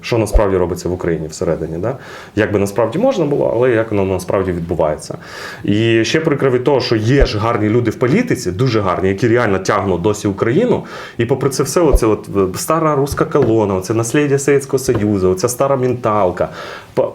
що насправді робиться в Україні всередині. Да? Як би насправді можна було, але як воно насправді відбувається. І ще прикро від того, що є ж гарні люди в політиці, дуже гарні, які реально тягнуть досі Україну. І попри це все, оце от е, стара руська колона, оце наслідя Совєтського Союзу, оця стара менталка.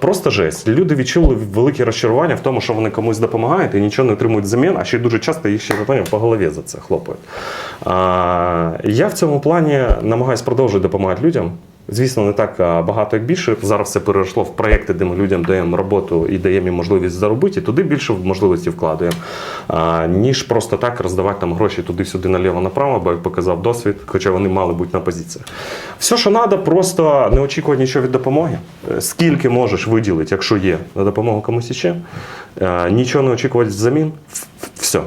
Просто жесть. Люди відчули велике розчарування в тому, що вони комусь допомагають і нічого не отримують взамін, а ще дуже часто їх ще напевно, по голові за це хлопають. Я в цьому плані намагаюся продовжувати допомагати людям. Звісно, не так багато, як більше. Зараз все перейшло в проєкти, де ми людям даємо роботу і даємо їм можливість заробити, і туди більше можливості вкладаємо, ніж просто так роздавати там гроші туди-сюди наліво-направо, бо як показав досвід, хоча вони мали бути на позиціях. Все, що треба, просто не очікувати нічого від допомоги. Е, Скільки можеш виділити, якщо є на допомогу комусь іще, Е, нічого не очікувати взамін. Все.